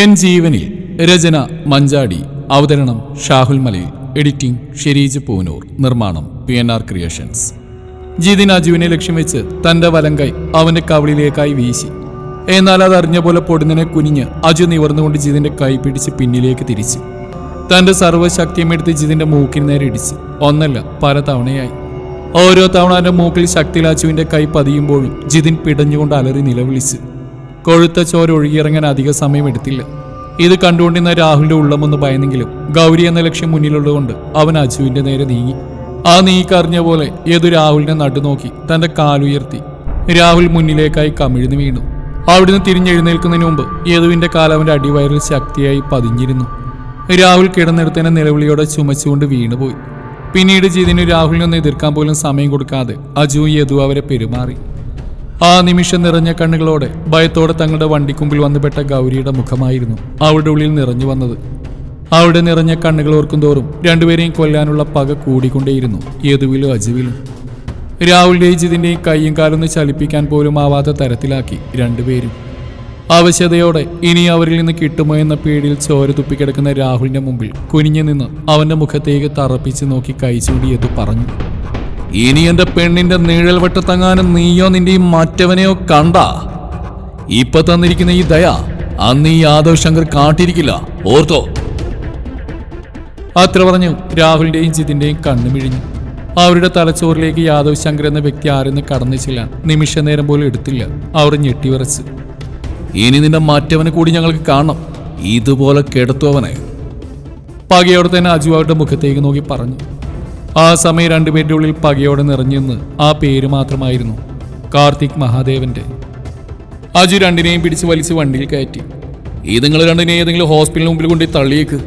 N ജീവനിൽ രചന മഞ്ചാടി അവതരണം ഷാഹുൽ മലയിൽ എഡിറ്റിംഗ് ഷെരീജ് പൂനൂർ നിർമ്മാണം P N R creations. Jithin അജുവിനെ ലക്ഷ്യം വെച്ച് തന്റെ വലങ്കൈ അവന്റെ കവളിലേക്കായി വീശി. എന്നാൽ അത് അറിഞ്ഞ പോലെ പൊടുന്നനെ കുനിഞ്ഞ് അജു നിവർന്നുകൊണ്ട് ജിതിന്റെ കൈ പിടിച്ച് പിന്നിലേക്ക് തിരിച്ചു. തന്റെ സർവശക്തിയും എടുത്ത് ജിതിന്റെ മൂക്കിന് നേരെ ഇടിച്ച്. ഒന്നല്ല പല തവണയായി. ഓരോ തവണ അവന്റെ മൂക്കിൽ ശക്തിയിൽ അജുവിന്റെ കൈ പതിയുമ്പോഴും ജിതിൻ പിടഞ്ഞുകൊണ്ട് അലറി നിലവിളിച്ചു. കൊഴുത്ത ചോര ഒഴുകിയിറങ്ങാൻ അധിക സമയം എടുത്തില്ല. ഇത് കണ്ടുകൊണ്ടിരുന്ന രാഹുലിന്റെ ഉള്ളമൊന്ന് ഭയന്നെങ്കിലും ഗൗരി എന്ന ലക്ഷ്യം മുന്നിലുള്ളതുകൊണ്ട് അവൻ അജുവിന്റെ നേരെ നീങ്ങി. ആ നീക്കറിഞ്ഞ പോലെ ഏതു രാഹുലിനെ നടുനോക്കി തന്റെ കാലുയർത്തി. രാഹുൽ മുന്നിലേക്കായി കമിഴ്ന്നു വീണു. അവിടുന്ന് തിരിഞ്ഞെഴുന്നേൽക്കുന്നതിന് മുമ്പ് യദുവിന്റെ കാലവന്റെ അടിവയറിൽ ശക്തിയായി പതിഞ്ഞിരുന്നു. രാഹുൽ കിടന്നെടുത്തതിനെ നിലവിളിയോടെ ചുമച്ചുകൊണ്ട് വീണുപോയി. പിന്നീട് ജിതിന് രാഹുലിനൊന്ന് എതിർക്കാൻ പോലും സമയം കൊടുക്കാതെ അജു യദു അവരെ പെരുമാറി. ആ നിമിഷം നിറഞ്ഞ കണ്ണുകളോടെ ഭയത്തോടെ തങ്ങളുടെ വണ്ടിക്കുമ്പിൽ വന്നുപെട്ട ഗൗരിയുടെ മുഖമായിരുന്നു അവളുടെ ഉള്ളിൽ നിറഞ്ഞു വന്നത്. അവളുടെ നിറഞ്ഞ കണ്ണുകൾ ഓർക്കുന്തോറും രണ്ടുപേരെയും കൊല്ലാനുള്ള പക കൂടിക്കൊണ്ടേയിരുന്നു യദുവിലും അജുവിലും. രാഹുലിന്റെയും ജിതിന്റെയും കൈയും കാലൊന്ന് ചലിപ്പിക്കാൻ പോലും ആവാത്ത തരത്തിലാക്കി രണ്ടുപേരും. ആവശ്യതയോടെ ഇനി അവരിൽ നിന്ന് കിട്ടുമോ എന്ന പേടിയിൽ ചോര തുപ്പിക്കിടക്കുന്ന രാഹുലിന്റെ മുമ്പിൽ കുനിഞ്ഞു നിന്ന് അവന്റെ മുഖത്തേക്ക് തറപ്പിച്ച് നോക്കി കൈ ചൂണ്ടിയത് പറഞ്ഞു. ഇനി എന്റെ പെണ്ണിന്റെ നീഴൽ വെട്ടത്തങ്ങാനും നീയോ നിന്റെയും മറ്റവനെയോ കണ്ട? ഇപ്പൊ തന്നിരിക്കുന്ന ഈ ദയ അന്ന് ഈ യാദവ് ശങ്കർ കാട്ടിയിരിക്കില്ല. ഓർത്തോ? അത്ര പറഞ്ഞു രാഹുലിന്റെയും ജിതിന്റെയും കണ്ണുമിഴിഞ്ഞു അവരുടെ തലച്ചോറിലേക്ക് യാദവ് ശങ്കർ എന്ന വ്യക്തി ആരെന്ന് കടന്നു ചെല്ലാൻ നിമിഷ നേരം പോലും എടുത്തില്ല. അവർ ഞെട്ടിവിറച്ച് ഇനി നിന്റെ മറ്റവനെ കൂടി ഞങ്ങൾക്ക് കാണണം. ഇതുപോലെ കെടുത്തുവനെ പകയോടെ തന്നെ അജു അവരുടെ മുഖത്തേക്ക് നോക്കി പറഞ്ഞു. ആ സമയം രണ്ടുപേരുടെ ഉള്ളിൽ പകയോടെ നിറഞ്ഞെന്ന് ആ പേര് മാത്രമായിരുന്നു കാർത്തിക് മഹാദേവന്റെ. അജു രണ്ടിനെയും പിടിച്ച് വലിച്ച് വണ്ടിയിൽ കയറ്റി. ഈ നിങ്ങൾ രണ്ടിനെ ഏതെങ്കിലും ഹോസ്പിറ്റലിന് മുമ്പിൽ കൊണ്ടുപോയി തള്ളിയേക്ക്.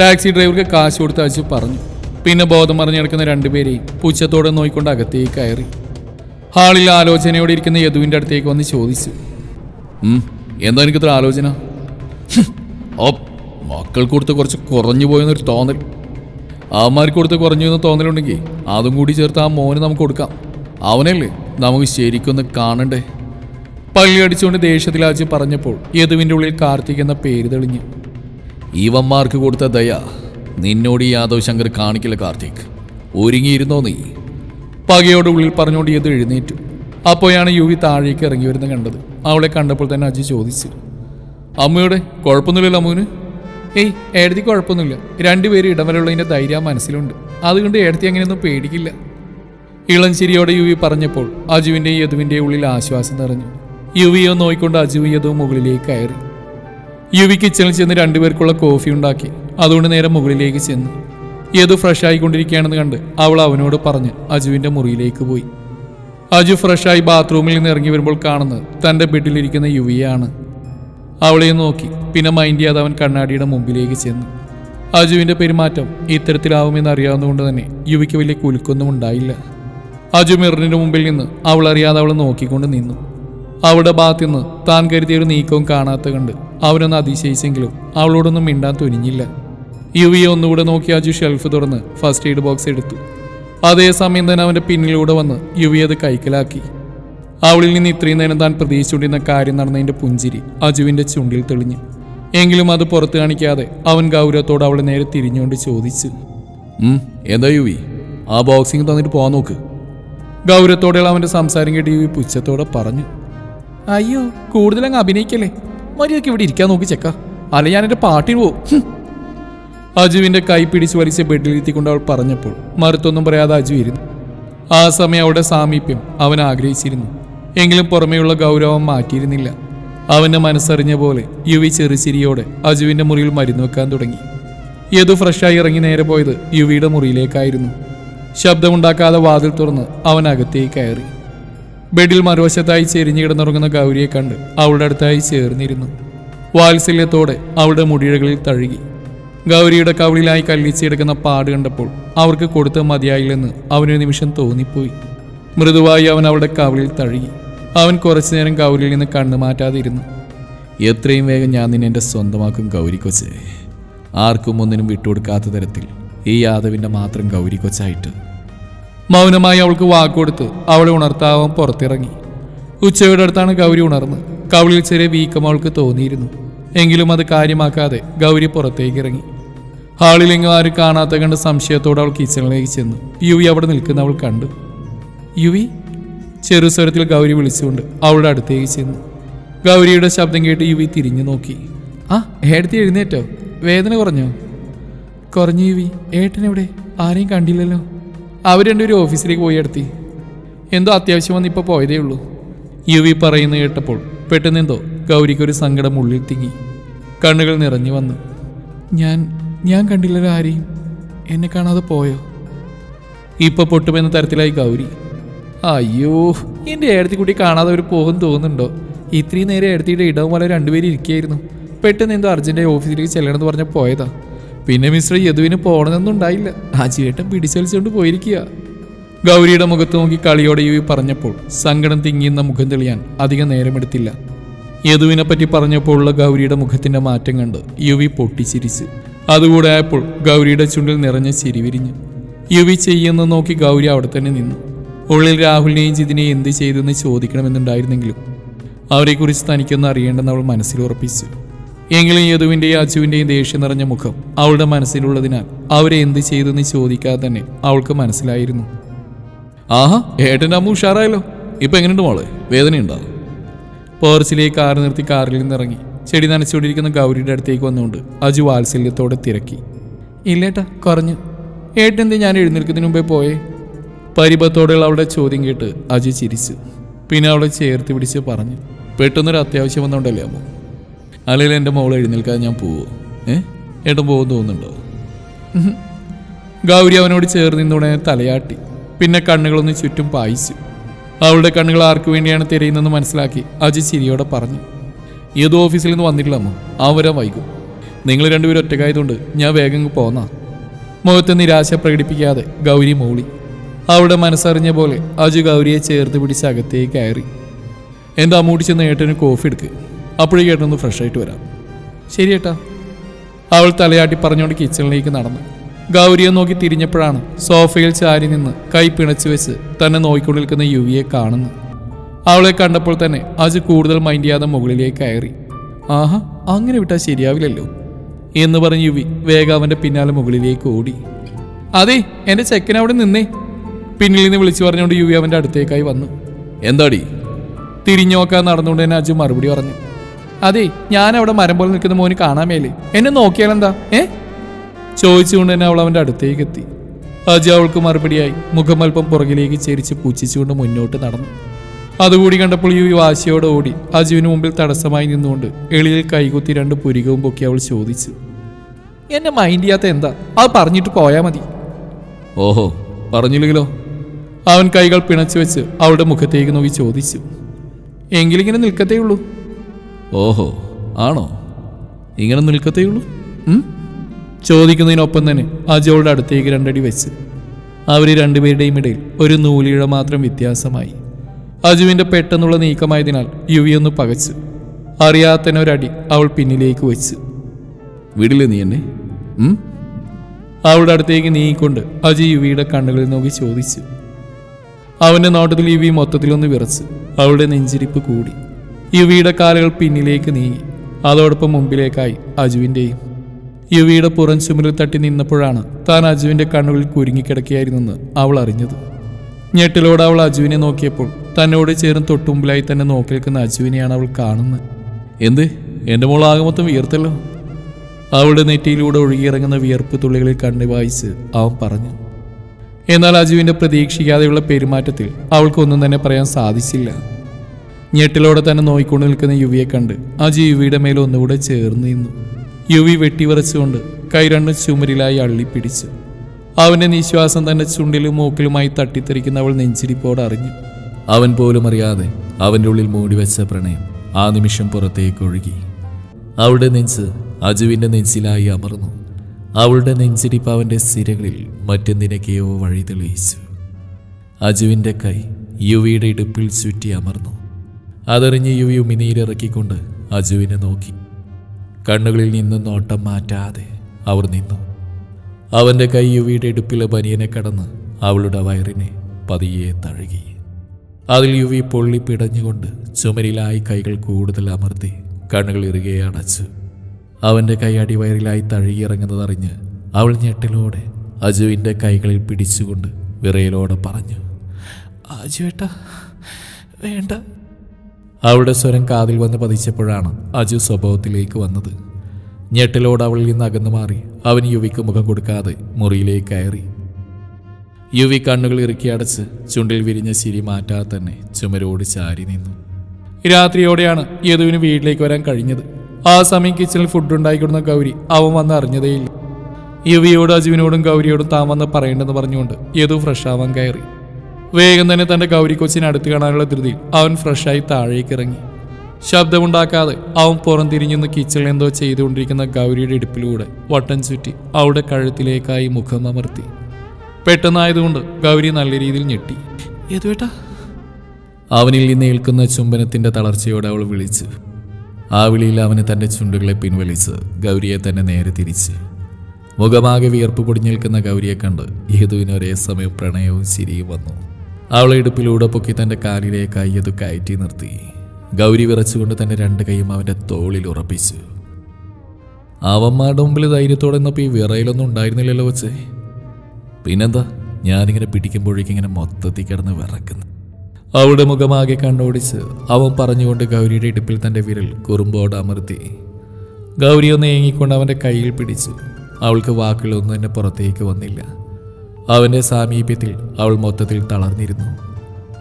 ടാക്സി ഡ്രൈവർക്ക് കാശ് കൊടുത്ത് അജു പറഞ്ഞു. പിന്നെ ബോധം മറിഞ്ഞ് രണ്ടുപേരെയും പുച്ഛത്തോടെ നോയിക്കൊണ്ട് അകത്തേക്ക് കയറി. ഹാളിൽ ആലോചനയോടെ ഇരിക്കുന്ന യദുവിന്റെ അടുത്തേക്ക് വന്ന് ചോദിച്ചു. "ഉം, എന്താ എനിക്കിത്ര ആലോചന? ഓ മക്കൾ കൊടുത്ത് കുറച്ച് കുറഞ്ഞു പോയെന്നൊരു തോന്നൽ. അവന്മാർക്ക് കൊടുത്ത് കുറഞ്ഞു എന്ന് തോന്നലുണ്ടെങ്കിൽ അതും കൂടി ചേർത്ത് ആ മോന് നമുക്ക് കൊടുക്കാം. അവനല്ലേ നമുക്ക് ശരിക്കൊന്ന് കാണണ്ടേ? പള്ളി അടിച്ചുകൊണ്ട് ദേഷ്യത്തിലാച്ച് പറഞ്ഞപ്പോൾ യദുവിന്റെ ഉള്ളിൽ കാർത്തിക് എന്ന പേര് തെളിഞ്ഞു. ഇവന്മാർക്ക് കൊടുത്ത ദയ നിന്നോട് ഈ യാദവ് ശങ്കർ കാണിക്കില്ല കാർത്തിക്. ഒരുങ്ങിയിരുന്നോ നീ? പകയോട് ഉള്ളിൽ പറഞ്ഞുകൊണ്ട് യദു എഴുന്നേറ്റു. അപ്പോഴാണ് യുവി താഴേക്ക് ഇറങ്ങി വരുന്നത് കണ്ടത്. അവളെ കണ്ടപ്പോൾ തന്നെ അജി ചോദിച്ചു. അമ്മയുടെ കുഴപ്പമൊന്നുമില്ലല്ലോ അമ്മുവിന് ഏയ് ഏടത്തി കുഴപ്പമൊന്നുമില്ല. രണ്ടുപേരും ഇടവരുള്ളതിന്റെ ധൈര്യം മനസ്സിലുണ്ട്. അതുകൊണ്ട് ഏടത്തി അങ്ങനെയൊന്നും പേടിക്കില്ല. ഇളഞ്ചിരിയോടെ യുവി പറഞ്ഞപ്പോൾ അജുവിന്റെ യദുവിന്റെ ഉള്ളിൽ ആശ്വാസം നിറഞ്ഞു. യുവിയോ നോയിക്കൊണ്ട് അജുവും യദുവും മുകളിലേക്ക് കയറി. യുവി കിച്ചണിൽ ചെന്ന് രണ്ടുപേർക്കുള്ള കോഫി ഉണ്ടാക്കി. അതുകൊണ്ട് നേരെ മുകളിലേക്ക് ചെന്നു. യദു ഫ്രഷ് ആയിക്കൊണ്ടിരിക്കുകയാണെന്ന് കണ്ട് അവൾ അവനോട് പറഞ്ഞ് അജുവിന്റെ മുറിയിലേക്ക് പോയി. അജു ഫ്രഷായി ബാത്റൂമിൽ നിന്ന് ഇറങ്ങി വരുമ്പോൾ കാണുന്നത് തന്റെ ബെഡിലിരിക്കുന്ന യുവിയാണ് അവളെ നോക്കി. പിന്നെ മൈൻഡ് ചെയ്യാതെ അവൻ കണ്ണാടിയുടെ മുമ്പിലേക്ക് ചെന്നു. അജുവിന്റെ പെരുമാറ്റം ഇത്തരത്തിലാവുമെന്ന് അറിയാവുന്നതുകൊണ്ട് തന്നെ യുവിക്ക് വലിയ കുലുക്കൊന്നും ഉണ്ടായില്ല. അജു മിറിനു മുമ്പിൽ നിന്ന് അവൾ അറിയാതെ അവൾ നോക്കിക്കൊണ്ട് നിന്നു. അവളുടെ ഭാഗത്തു നിന്ന് താൻ കരുതിയൊരു നീക്കവും കാണാത്ത കണ്ട് അവനൊന്ന് അതിശയിച്ചെങ്കിലും അവളോടൊന്നും മിണ്ടാൻ തുനിഞ്ഞില്ല. യുവിയെ ഒന്നുകൂടെ നോക്കി അജു ഷെൽഫ് തുറന്ന് ഫസ്റ്റ് എയ്ഡ് ബോക്സ് എടുത്തു. അതേസമയം തന്നെ അവന്റെ പിന്നിലൂടെ വന്ന് യുവി അത് കൈക്കലാക്കി. അവളിൽ നിന്ന് ഇത്രയും നേരം താൻ പ്രതീക്ഷിച്ചുകൊണ്ടിരുന്ന കാര്യം നടന്നതിന്റെ പുഞ്ചിരി അജുവിന്റെ ചുണ്ടിൽ തെളിഞ്ഞു. എങ്കിലും അത് പുറത്തു കാണിക്കാതെ അവൻ ഗൗരവത്തോട് അവളെ നേരെ തിരിഞ്ഞുകൊണ്ട് ചോദിച്ചു. "ഉം, എന്താ യുവി? ആ ബോക്സിംഗ് തന്നിട്ട് പോവാൻ നോക്ക്. ഗൗരവത്തോടെയുള്ള അവന്റെ സംസാരം കേട്ട് യുവി പുച്ഛത്തോടെ പറഞ്ഞു. അയ്യോ കൂടുതലങ്ങ് അഭിനയിക്കല്ലേ? മര്യാദയ്ക്ക് ഇവിടെ ഇരിക്കാൻ നോക്കി ചെക്ക. അല്ല ഞാൻ എന്റെ പാട്ടിന് പോവും ഹും." അജുവിന്റെ കൈ പിടിച്ച് വലിച്ച് ബെഡിലിരുത്തിക്കൊണ്ട് അവൾ പറഞ്ഞപ്പോൾ മറുത്തൊന്നും പറയാതെ അജു ഇരുന്നു. ആ സമയം അവളുടെ സാമീപ്യം അവൻ ആഗ്രഹിച്ചിരുന്നു. എങ്കിലും പുറമേയുള്ള ഗൗരവം മാറ്റിയിരുന്നില്ല. അവന്റെ മനസ്സറിഞ്ഞ പോലെ യുവി ചെറുചിരിയോടെ അജുവിന്റെ മുറിയിൽ മരുന്ന് വെക്കാൻ തുടങ്ങി. യദു ഫ്രഷായി ഇറങ്ങി നേരെ പോയത് യുവിയുടെ മുറിയിലേക്കായിരുന്നു. ശബ്ദമുണ്ടാക്കാതെ വാതിൽ തുറന്ന് അവൻ അകത്തേക്ക് കയറി. ബെഡിൽ മറുവശത്തായി ചെരിഞ്ഞു കിടന്നുറങ്ങുന്ന ഗൗരിയെ കണ്ട് അവളുടെ അടുത്തായി ചേർന്നിരുന്നു. വാത്സല്യത്തോടെ അവളുടെ മുടിഴകളിൽ തഴുകി. ഗൗരിയുടെ കവിളിലായി കിടക്കുന്ന പാട് കണ്ടപ്പോൾ അവർക്ക് കൊടുത്ത മതിയായില്ലെന്ന് അവനൊരു നിമിഷം തോന്നിപ്പോയി. മൃദുവായി അവൻ അവളുടെ കവിളിൽ തഴുകി. അവൻ കുറച്ചു നേരം ഗൗരിയിൽ നിന്ന് കണ്ണു മാറ്റാതിരുന്നു. എത്രയും വേഗം ഞാൻ നിന്നെ എന്റെ സ്വന്തമാക്കും ഗൗരി കൊച്ച്. ആർക്കും ഒന്നിനും വിട്ടുകൊടുക്കാത്ത തരത്തിൽ ഈ യാദവിന്റെ മാത്രം ഗൗരി കൊച്ചായിട്ട്. മൗനമായി അവൾക്ക് വാക്കുകൊടുത്ത് അവളെ ഉണർത്താവാൻ പുറത്തിറങ്ങി. ഉച്ചയുടെ അടുത്താണ് ഗൗരി ഉണർന്ന്. കവിളിൽ ചെറിയ വീക്കം അവൾക്ക് തോന്നിയിരുന്നു. എങ്കിലും അത് കാര്യമാക്കാതെ ഗൗരി പുറത്തേക്ക് ഇറങ്ങി. ഹാളിലെങ്ങും ആരും കാണാത്ത കണ്ട് സംശയത്തോടെ അവൾ കിച്ചണിലേക്ക് ചെന്നു. യുവി അവിടെ നിൽക്കുന്ന അവൾ കണ്ടു. യുവി? ചെറുസ്വരത്തിൽ ഗൗരി വിളിച്ചുകൊണ്ട് അവളുടെ അടുത്തേക്ക് ചെന്നു. ഗൗരിയുടെ ശബ്ദം കേട്ട് യുവി തിരിഞ്ഞു നോക്കി. ആ ഏടത്തി എഴുന്നേറ്റോ? വേദന കുറഞ്ഞോ? കുറഞ്ഞു യുവി. ഏട്ടനെവിടെ ആരെയും കണ്ടില്ലല്ലോ. അവർ ഒരു ഓഫീസിലേക്ക് പോയി എടുത്തി എന്തോ അത്യാവശ്യം വന്ന് ഇപ്പോൾ പോയതേ ഉള്ളൂ. യുവി പറയുന്ന കേട്ടപ്പോൾ പെട്ടെന്നെന്തോ ഗൗരിക്കൊരു സങ്കടം ഉള്ളിൽ തിങ്ങി. കണ്ണുകൾ നിറഞ്ഞു വന്നു. ഞാൻ ഞാൻ കണ്ടില്ലല്ലോ ആരെയും. എന്നെ കാണാതെ പോയോ? ഇപ്പൊ പൊട്ടുമെന്ന തരത്തിലായി ഗൗരി. അയ്യോ എന്റെ ഏടത്തിക്കുട്ടി കാണാതെ ഒരു പോകും തോന്നുന്നുണ്ടോ? ഇത്രയും നേരം ഏടത്തിയുടെ ഇടവും പോലെ രണ്ടുപേരും ഇരിക്കുകയായിരുന്നു പെട്ടെന്ന് എന്തോ അർജന്റ് ഓഫീസിലേക്ക് ചെല്ലണമെന്ന് പറഞ്ഞ പോയതാ. പിന്നെ മിസ്റ്റർ യദുവിന് പോകണമെന്നൊന്നും ഉണ്ടായില്ല. ആ ചേട്ടൻ പിടിച്ചലിച്ചുകൊണ്ട് പോയിരിക്കുക. ഗൗരിയുടെ മുഖത്ത് നോക്കി കളിയോടെ യുവി പറഞ്ഞപ്പോൾ സങ്കടം തിങ്ങിയുന്ന മുഖം തെളിയാൻ അധികം നേരമെടുത്തില്ല. യദുവിനെ പറ്റി പറഞ്ഞപ്പോഴുള്ള ഗൗരിയുടെ മുഖത്തിന്റെ മാറ്റം കണ്ട് യുവി പൊട്ടിച്ചിരിച്ച്. അതുകൂടെ ആയപ്പോൾ ഗൗരിയുടെ ചുണ്ടിൽ നിറഞ്ഞ ചിരി വിരിഞ്ഞു. യുവി ചെയ്യുന്ന നോക്കി ഗൗരി അവിടെ തന്നെ നിന്നു. ഉള്ളിൽ രാഹുലിനെയും ജിതിനെയും എന്ത് ചെയ്തെന്ന് ചോദിക്കണമെന്നുണ്ടായിരുന്നെങ്കിലും അവരെക്കുറിച്ച് തനിക്കൊന്നും അറിയേണ്ടെന്ന് അവൾ മനസ്സിൽ ഉറപ്പിച്ചു. എങ്കിലും യദുവിന്റെയും അച്ചുവിന്റെയും ദേഷ്യം നിറഞ്ഞ മുഖം അവളുടെ മനസ്സിലുള്ളതിനാൽ അവരെ എന്ത് ചെയ്തെന്ന് ചോദിക്കാതെ തന്നെ അവൾക്ക് മനസ്സിലായിരുന്നു. ആഹാ ഏട്ടന്റെ അമ്മ ഉഷാറായല്ലോ. ഇപ്പൊ എങ്ങനെയുണ്ട് മോളെ? വേദനയുണ്ടോ? പോർച്ചിലേക്ക് കാർ നിർത്തി കാറിൽ നിന്നിറങ്ങി ചെടി നനച്ചുകൊണ്ടിരിക്കുന്ന ഗൗരിയുടെ അടുത്തേക്ക് വന്നുകൊണ്ട് അജു വാത്സല്യത്തോടെ തിരക്കി. ഇല്ലേട്ടാ കുറഞ്ഞു. ഏട്ടെന്ത് ഞാൻ എഴുന്നേൽക്കുന്നതിന് മുമ്പേ പോയേ? പരിഭത്തോടെയുള്ള അവളുടെ ചോദ്യം കേട്ട് അജി ചിരിച്ചു. പിന്നെ അവളെ ചേർത്ത് പിടിച്ച് പറഞ്ഞു പെട്ടെന്നൊരു അത്യാവശ്യം വന്നുകൊണ്ടല്ലേ അമ്മ? അല്ലെങ്കിൽ എന്റെ മോൾ എഴുന്നേൽക്കാതെ ഞാൻ പോവോ? ഏ? ഏട്ടൻ പോകുമെന്ന് തോന്നുന്നുണ്ടോ? ഗൗരി അവനോട് ചേർന്ന് നിന്നുടനെ തലയാട്ടി. പിന്നെ കണ്ണുകളൊന്ന് ചുറ്റും പായിച്ചു. അവളുടെ കണ്ണുകൾ ആർക്കു വേണ്ടിയാണ് തിരയുന്നതെന്ന് മനസ്സിലാക്കി അജി ചിരിയോടെ പറഞ്ഞു ഏത് ഓഫീസിൽ നിന്ന് വന്നിട്ടില്ല അമ്മ. അവരാ വൈകും. നിങ്ങൾ രണ്ടുപേരും ഒറ്റക്കായതുകൊണ്ട് ഞാൻ വേഗം പോന്നാ. മുഖത്ത് നിരാശ പ്രകടിപ്പിക്കാതെ ഗൗരി മൂളി അവളുടെ മനസ്സറിഞ്ഞ പോലെ അജു ഗൗരിയെ ചേർത്ത് പിടിച്ച് അകത്തേക്ക് കയറി. എന്താ അമ്മൂട്ടി ചെന്ന് ഏട്ടന് കോഫി എടുക്ക്. അപ്പോഴേക്കും ഏട്ടനൊന്ന് ഫ്രഷ് ആയിട്ട് വരാം. ശരി ഏട്ടാ. അവൾ തലയാട്ടി പറഞ്ഞുകൊണ്ട് കിച്ചണിലേക്ക് നടന്നു. ഗൗരിയെ നോക്കി തിരിഞ്ഞപ്പോഴാണ് സോഫയിൽ ചാരി നിന്ന് കൈ പിണച്ചു വെച്ച് തന്നെ നോക്കിക്കൊണ്ട് നിൽക്കുന്ന യുവിയെ കാണുന്നു അവളെ കണ്ടപ്പോൾ തന്നെ അജ് കൂടുതൽ മൈൻഡ് ചെയ്യാതെ മുകളിലേക്ക് കയറി. ആഹാ അങ്ങനെ വിട്ടാൽ ശരിയാവില്ലല്ലോ. എന്ന് പറഞ്ഞ് യുവി വേഗം അവന്റെ പിന്നാലെ മുകളിലേക്ക് ഓടി. അതെ എന്റെ ചെക്കൻ അവിടെ നിന്നേ. പിന്നിൽ നിന്ന് വിളിച്ചു പറഞ്ഞുകൊണ്ട് യുവി അവന്റെ അടുത്തേക്കായി വന്നു. എന്താടി? തിരിഞ്ഞു നോക്കാൻ നടന്നുകൊണ്ട് തന്നെ അജു മറുപടി പറഞ്ഞു. അതെ ഞാൻ അവിടെ മരം പോലെ നിൽക്കുന്ന മോന് കാണാൻ മേലേ. എന്നെ നോക്കിയാൽ എന്താ? ഏ? ചോദിച്ചുകൊണ്ട് തന്നെ അവൾ അവന്റെ അടുത്തേക്ക് എത്തി. അജു അവൾക്ക് മറുപടിയായി മുഖം അല്പം പുറകിലേക്ക് ചേരിച്ച് പൂച്ചിച്ചുകൊണ്ട് മുന്നോട്ട് നടന്നു. അതുകൂടി കണ്ടപ്പോൾ യുവി വാശിയോടെ ഓടി അജുവിന് മുമ്പിൽ തടസ്സമായി നിന്നുകൊണ്ട് എളിയിൽ കൈകുത്തി രണ്ട് പുരികവും പൊക്കി അവൾ ചോദിച്ചു. എന്നെ മൈൻഡ് ചെയ്യാത്ത എന്താ? അത് പറഞ്ഞിട്ട് പോയാ മതി. ഓഹോ പറഞ്ഞില്ലെങ്കിലോ? അവൻ കൈകൾ പിണച്ചു വെച്ച് അവളുടെ മുഖത്തേക്ക് നോക്കി ചോദിച്ചു. എങ്കിലിങ്ങനെ നിൽക്കത്തേയുള്ളൂ? ഓഹോ ആണോ? ഇങ്ങനെ നിൽക്കത്തേയുള്ളൂ? ചോദിക്കുന്നതിനൊപ്പം തന്നെ അജോളുടെ അടുത്തേക്ക് രണ്ടടി വെച്ച്. അവർ രണ്ടുപേരുടെയും ഇടയിൽ ഒരു നൂലിഴ മാത്രം വ്യത്യാസമായി. അജുവിന്റെ പെട്ടെന്നുള്ള നീക്കമായതിനാൽ യുവിയൊന്ന് പകച്ചു. അറിയാത്തന്നെ ഒരടി അവൾ പിന്നിലേക്ക് വെച്ച്. വിടില്ല നീ എന്നെ? അവളുടെ അടുത്തേക്ക് നീങ്ങിക്കൊണ്ട് അജു യുവിയുടെ കണ്ണുകളിൽ നോക്കി ചോദിച്ചു. അവന്റെ നോട്ടത്തിൽ യുവി മൊത്തത്തിലൊന്ന് വിറച്ച്. അവളുടെ നെഞ്ചിരിപ്പ് കൂടി. യുവിയുടെ കാലുകൾ പിന്നിലേക്ക് നീങ്ങി. അതോടൊപ്പം മുമ്പിലേക്കായി അജുവിന്റെയും യുവിയുടെ പുറം ചുമലിൽ തട്ടി നിന്നപ്പോഴാണ് താൻ അജുവിന്റെ കണ്ണുകളിൽ കുരുങ്ങിക്കിടക്കുകയായിരുന്നെന്ന് അവൾ അറിഞ്ഞത്. ഞെട്ടിലോടെ അവൾ അജുവിനെ നോക്കിയപ്പോൾ തന്നോട് ചേർന്ന് തൊട്ടുമുമ്പിലായി തന്നെ നോക്കി നിൽക്കുന്ന അജുവിനെയാണ് അവൾ കാണുന്നത്. എന്ത്? എന്റെ മോൾ ആകെ മൊത്തം വിയർത്തല്ലോ? അവളുടെ നെറ്റിയിലൂടെ ഒഴുകിയിറങ്ങുന്ന വിയർപ്പ് തുള്ളികളിൽ കണ്ണു വായിച്ച് അവൻ പറഞ്ഞു. എന്നാൽ അജുവിന്റെ പ്രതീക്ഷിക്കാതെയുള്ള പെരുമാറ്റത്തിൽ അവൾക്കൊന്നും തന്നെ പറയാൻ സാധിച്ചില്ല. ഞെട്ടിലോടെ തന്നെ നോയിക്കൊണ്ട് നിൽക്കുന്ന യുവിയെ കണ്ട് അജു യുവിയുടെ മേൽ ഒന്നുകൂടെ ചേർന്ന് നിന്നു. യുവി വെട്ടിവിറച്ചുകൊണ്ട് കൈ രണ്ടും ചുമരിലായി അള്ളിപ്പിടിച്ചു. അവന്റെ നിശ്വാസം തന്നെ ചുണ്ടിലും മൂക്കിലുമായി തട്ടിത്തെറിക്കുന്ന അവൾ നെഞ്ചിരിപ്പോടെ അറിഞ്ഞു. അവൻ പോലും അറിയാതെ അവന്റെ ഉള്ളിൽ മൂടിവെച്ച പ്രണയം ആ നിമിഷം പുറത്തേക്ക് ഒഴുകി. അവളുടെ നെഞ്ച് അജുവിന്റെ നെഞ്ചിലായി അമർന്നു. അവളുടെ നെഞ്ചിരിപ്പാവന്റെ സിരകളിൽ മറ്റെന്തിനൊക്കെയോ വഴി തെളിയിച്ചു. അജുവിന്റെ കൈ യുവിയുടെ ഇടുപ്പിൽ ചുറ്റി അമർന്നു. അതറിഞ്ഞ് യുവി ഉമിനീരിറക്കിക്കൊണ്ട് അജുവിനെ നോക്കി. കണ്ണുകളിൽ നിന്ന് നോട്ടം മാറ്റാതെ അവർ നിന്നു. അവന്റെ കൈ യുവിയുടെ ഇടുപ്പിലെ ബനിയനെ കടന്ന് അവളുടെ വയറിനെ പതിയെ തഴുകി. അതിൽ യുവി പൊള്ളി പിടഞ്ഞുകൊണ്ട് ചുമരിലായി കൈകൾ കൂടുതൽ അമർത്തി കണ്ണുകൾ ഇറുകെ അടച്ചു അവന്റെ കൈ അടിവയറിലായി തഴുകിയിറങ്ങുന്നതറിഞ്ഞ് അവൾ ഞെട്ടിലോടെ അജുവിന്റെ കൈകളിൽ പിടിച്ചുകൊണ്ട് വിറയിലോടെ പറഞ്ഞു അജുവേട്ട വേണ്ട. അവളുടെ സ്വരം കാതിൽ വന്ന് പതിച്ചപ്പോഴാണ് അജു സ്വഭാവത്തിലേക്ക് വന്നത്. ഞെട്ടിലോട് അവളിൽ നിന്ന് അകന്നു മാറി അവൻ യുവിക്ക് മുഖം കൊടുക്കാതെ മുറിയിലേക്ക് കയറി. യുവി കണ്ണുകൾ ഇറുക്കി അടച്ച് ചുണ്ടിൽ വിരിഞ്ഞ ചിരി മാറ്റാതെ തന്നെ ചുമരോട് ചാരി നിന്നു. രാത്രിയോടെയാണ് യദുവിന് വീട്ടിലേക്ക് വരാൻ കഴിഞ്ഞത്. ആ സമയം കിച്ചണിൽ ഫുഡ് ഉണ്ടായിക്കൊടുന്ന ഗൗരി അവൻ വന്ന് അറിഞ്ഞതേയില്ല. യുവിയോടും അജുവിനോടും ഗൗരിയോടും താൻ വന്ന് പറയേണ്ടെന്ന് പറഞ്ഞുകൊണ്ട് യദു ഫ്രഷ് ആവാൻ കയറി. വേഗം തന്നെ തന്റെ ഗൗരി കൊച്ചിനെ അടുത്ത് കാണാനുള്ള ധൃതിയിൽ അവൻ ഫ്രഷായി താഴേക്ക് ഇറങ്ങി. ശബ്ദമുണ്ടാക്കാതെ അവൻ പുറംതിരിഞ്ഞു നിന്ന് കിച്ചണിൽ എന്തോ ചെയ്തുകൊണ്ടിരിക്കുന്ന ഗൗരിയുടെ ഇടുപ്പിലൂടെ വട്ടം ചുറ്റി അവിടെ കഴുത്തിലേക്കായി മുഖം അമർത്തി. പെട്ടെന്നായതുകൊണ്ട് ഗൗരി നല്ല രീതിയിൽ ഞെട്ടി. ഏതുവേട്ടാ അവനിൽ നിന്ന് ഏൽക്കുന്ന ചുംബനത്തിന്റെ തളർച്ചയോടെ അവൾ വിളിച്ചു. ആ വിളിയിൽ അവന് തന്റെ ചുണ്ടുകളെ പിൻവലിച്ച് ഗൗരിയെ തന്നെ നേരെ തിരിച്ച്. മുഖമാകെ വിയർപ്പ് പൊടിഞ്ഞേൽക്കുന്ന ഗൗരിയെ കണ്ട് യദുവിന് ഒരേ സമയം പ്രണയവും ചിരിയും വന്നു. അവളെ ഇടുപ്പിലൂടെ പൊക്കി തന്റെ കാലിലെ കയ്യതു കയറ്റി നിർത്തി. ഗൗരി വിറച്ചുകൊണ്ട് തന്റെ രണ്ട് കൈയും അവന്റെ തോളിൽ ഉറപ്പിച്ചു. അവന്മാരുടെ മുമ്പിൽ ധൈര്യത്തോടെ നിന്നപ്പോൾ ഈ വിറയിലൊന്നും ഉണ്ടായിരുന്നില്ലല്ലോ വച്ചേ പിന്നെന്താ? ഞാനിങ്ങനെ പിടിക്കുമ്പോഴേക്കിങ്ങനെ മൊത്തത്തിൽ കിടന്ന് വിറക്കുന്നു. അവളുടെ മുഖമാകെ കണ്ണോടിച്ച് അവൻ പറഞ്ഞുകൊണ്ട് ഗൗരിയുടെ ഇടുപ്പിൽ തന്റെ വിരൽ കുറുമ്പോട് അമർത്തി. ഗൗരി ഒന്ന് ഏങ്ങിക്കൊണ്ട് അവന്റെ കയ്യിൽ പിടിച്ചു അവൾക്ക് വാക്കുകളൊന്നും തന്നെ പുറത്തേക്ക് വന്നില്ല. അവന്റെ സാമീപ്യത്തിൽ അവൾ മൊത്തത്തിൽ തളർന്നിരുന്നു.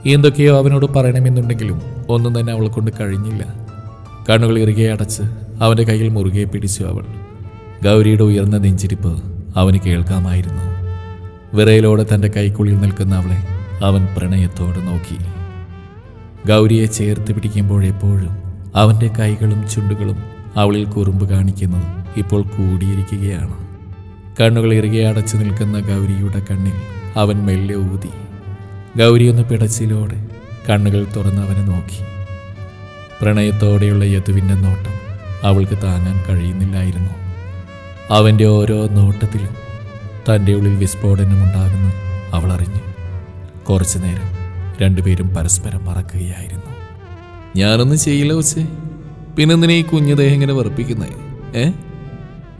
എന്തൊക്കെയോ അവനോട് പറയണമെന്നുണ്ടെങ്കിലും ഒന്നും തന്നെ അവൾ കൊണ്ട് കഴിഞ്ഞില്ല. കണ്ണുകൾ ഇറുകെ അടച്ച് അവന്റെ കയ്യിൽ മുറുകെ പിടിച്ചു അവൾ. ഗൗരിയുടെ ഉയർന്ന നെഞ്ചിരിപ്പ് അവന് കേൾക്കാമായിരുന്നു. വിറയിലോടെ തന്റെ കൈക്കുള്ളിൽ നിൽക്കുന്ന അവളെ അവൻ പ്രണയത്തോടെ നോക്കി. ഗൗരിയെ ചേർത്ത് പിടിക്കുമ്പോഴെപ്പോഴും അവന്റെ കൈകളും ചുണ്ടുകളും അവളിൽ കുറുമ്പ് കാണിക്കുന്നത് ഇപ്പോൾ കൂടിയിരിക്കുകയാണ്. കണ്ണുകൾ ഇറുകെ അടച്ചു നിൽക്കുന്ന ഗൗരിയുടെ കണ്ണിൽ അവൻ മെല്ലെ ഊതി. ഗൗരി ഒന്ന് പിടച്ചിലോടെ കണ്ണുകൾ തുറന്ന് അവനെ നോക്കി. പ്രണയത്തോടെയുള്ള യദുവിന്റെ നോട്ടം അവൾക്ക് താങ്ങാൻ കഴിയുന്നില്ലായിരുന്നു. അവന്റെ ഓരോ നോട്ടത്തിലും തന്റെ ഉള്ളിൽ വിസ്ഫോടനമുണ്ടാകുന്നു അവൾ അറിഞ്ഞു. കുറച്ചു നേരം രണ്ടുപേരും പരസ്പരം മറക്കുകയായിരുന്നു. ഞാനൊന്നും ചെയ്യില്ല പിന്നെ പിന്നെന്തിനെ ഈ കുഞ്ഞു ദേഹം ഇങ്ങനെ വെറുപ്പിക്കുന്നേ? ഏ?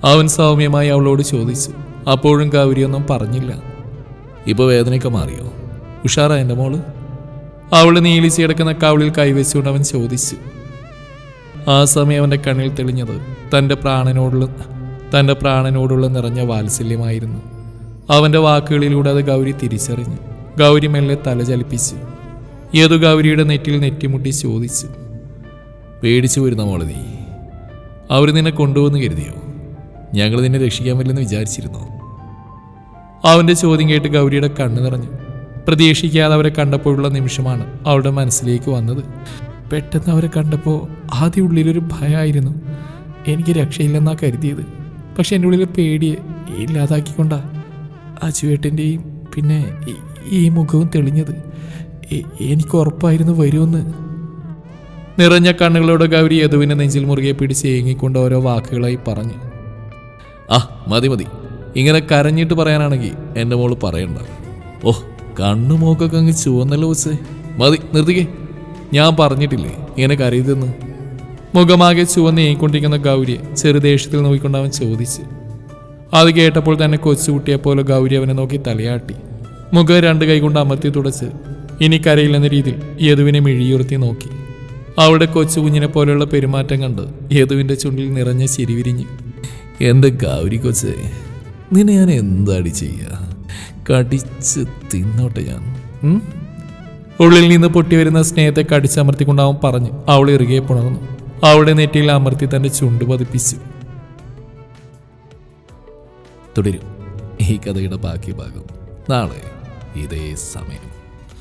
അവൻ സൗമ്യമായി അവളോട് ചോദിച്ചു. അപ്പോഴും കാവരിയൊന്നും പറഞ്ഞില്ല. ഇപ്പൊ വേദനയൊക്കെ മാറിയോ? ഉഷാറാ എന്റെ മോൾ? അവൾ നീലിച്ച് കിടക്കുന്ന കവളിൽ കൈവച്ചുകൊണ്ട് അവൻ ചോദിച്ചു. ആ സമയം അവന്റെ കണ്ണിൽ തെളിഞ്ഞത് തന്റെ പ്രാണനോടുള്ള തന്റെ പ്രാണനോടുള്ള നിറഞ്ഞ വാത്സല്യമായിരുന്നു. അവന്റെ വാക്കുകളിലൂടെ അത് ഗൗരി തിരിച്ചറിഞ്ഞു. ഗൗരി മെല്ലെ തല ചലിപ്പിച്ചു ഏതു ഗൗരിയുടെ നെറ്റിൽ നെറ്റിമുട്ടി ചോദിച്ചു പേടിച്ചു വരുന്ന മോളെ നീ അവർ നിന്നെ കൊണ്ടുവന്ന് കരുതിയോ? ഞങ്ങൾ നിന്നെ രക്ഷിക്കാൻ പറ്റില്ലെന്ന് വിചാരിച്ചിരുന്നു? അവന്റെ ചോദ്യം കേട്ട് ഗൗരിയുടെ കണ്ണു നിറഞ്ഞു. പ്രതീക്ഷിക്കാതെ അവരെ കണ്ടപ്പോഴുള്ള നിമിഷമാണ് അവളുടെ മനസ്സിലേക്ക് വന്നത്. പെട്ടെന്ന് അവരെ കണ്ടപ്പോൾ ആദ്യ ഉള്ളിലൊരു ഭയമായിരുന്നു എനിക്ക് രക്ഷയില്ലെന്നാ കരുതിയത്. പക്ഷെ എന്റെ ഉള്ളിലെ പേടിയെ ഇല്ലാതാക്കിക്കൊണ്ടാ അച്ചുവേട്ടന്റെയും പിന്നെ ഈ- മുഖവും തെളിഞ്ഞത്. എനിക്ക് ഉറപ്പായിരുന്നു വരുമെന്ന്. നിറഞ്ഞ കണ്ണുകളോടെ ഗൗരി യദുവിനെ നെഞ്ചിൽ മുറുകെ പിടിച്ച് ഏങ്ങിക്കൊണ്ട് ഓരോ വാക്കുകളായി പറഞ്ഞു. ആ മതി മതി. ഇങ്ങനെ കരഞ്ഞിട്ട് പറയാനാണെങ്കിൽ എന്റെ മോൾ പറയണ്ട. ഓ കണ്ണു മോക്കൊക്കെ അങ്ങ് ചുവന്നല്ലോ വെച്ചേ മതി നിർത്തിക്കേ. ഞാൻ പറഞ്ഞിട്ടില്ലേ ഇങ്ങനെ കരയതെന്ന് മുഖമാകെ ചുവന്ന് ഏങ്ങിക്കൊണ്ടിരിക്കുന്ന ഗൗരിയെ ചെറുദേഷ്യത്തിൽ നോക്കിക്കൊണ്ട് അവൻ ചോദിച്ചു. അത് കേട്ടപ്പോൾ തന്നെ കൊച്ചുകുട്ടിയെപ്പോലെ ഗൗരി അവനെ നോക്കി തലയാട്ടി. മുഖം രണ്ട് കൈകൊണ്ട് അമർത്തി തുടച്ച് ഇനി കരയില്ലെന്ന രീതിയിൽ യദുവിനെ മിഴിയുർത്തി നോക്കി. അവളുടെ കൊച്ചു കുഞ്ഞിനെ പോലെയുള്ള പെരുമാറ്റം കണ്ട് യദുവിന്റെ ചുണ്ടിൽ നിറഞ്ഞ ചിരി വിരിഞ്ഞു എന്റെ ഗൗരി കൊച്ചേ നിന്നെ ഞാൻ എന്താടി ചെയ്യുക കടിച്ച് തിന്നോട്ടെ ഞാൻ? ഉള്ളിൽ നിന്ന് പൊട്ടിവരുന്ന സ്നേഹത്തെ കടിച്ചമർത്തിക്കൊണ്ട് അവൻ പറഞ്ഞു അവൾ ഇറുകെ പുണർന്നു. അവളുടെ നെറ്റിയിൽ അമർത്തി തന്റെ ചുണ്ട് പതിപ്പിച്ചു തുടരും. ഈ കഥയുടെ ബാക്കി ഭാഗം നാളെ ഇതേ സമയം.